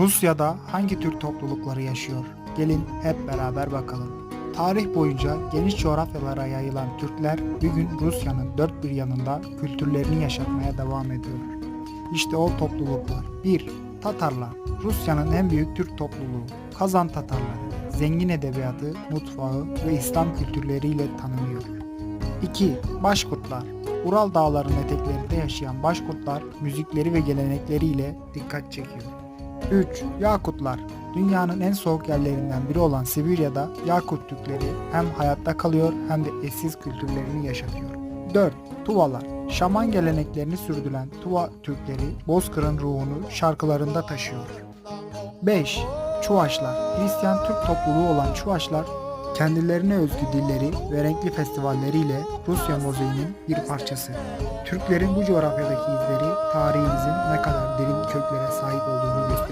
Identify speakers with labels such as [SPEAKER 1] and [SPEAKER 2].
[SPEAKER 1] Rusya'da hangi Türk toplulukları yaşıyor? Gelin hep beraber bakalım. Tarih boyunca geniş coğrafyalara yayılan Türkler bugün Rusya'nın dört bir yanında kültürlerini yaşatmaya devam ediyor. İşte o topluluklar. 1. Tatarlar. Rusya'nın en büyük Türk topluluğu. Kazan Tatarları. Zengin edebiyatı, mutfağı ve İslam kültürleriyle tanınıyor. 2. Başkurtlar. Ural dağlarının eteklerinde yaşayan Başkurtlar müzikleri ve gelenekleriyle dikkat çekiyor. 3. Yakutlar. Dünyanın en soğuk yerlerinden biri olan Sibirya'da Yakut Türkleri hem hayatta kalıyor hem de eşsiz kültürlerini yaşatıyor. 4. Tuvalar. Şaman geleneklerini sürdüren Tuva Türkleri Bozkır'ın ruhunu şarkılarında taşıyor. 5. Çuvaşlar. Hristiyan Türk topluluğu olan Çuvaşlar kendilerine özgü dilleri ve renkli festivalleriyle Rusya mozaiğinin bir parçası. Türklerin bu coğrafyadaki izleri tarihimizin ne kadar derin köklere sahip olduğunu gösteriyor.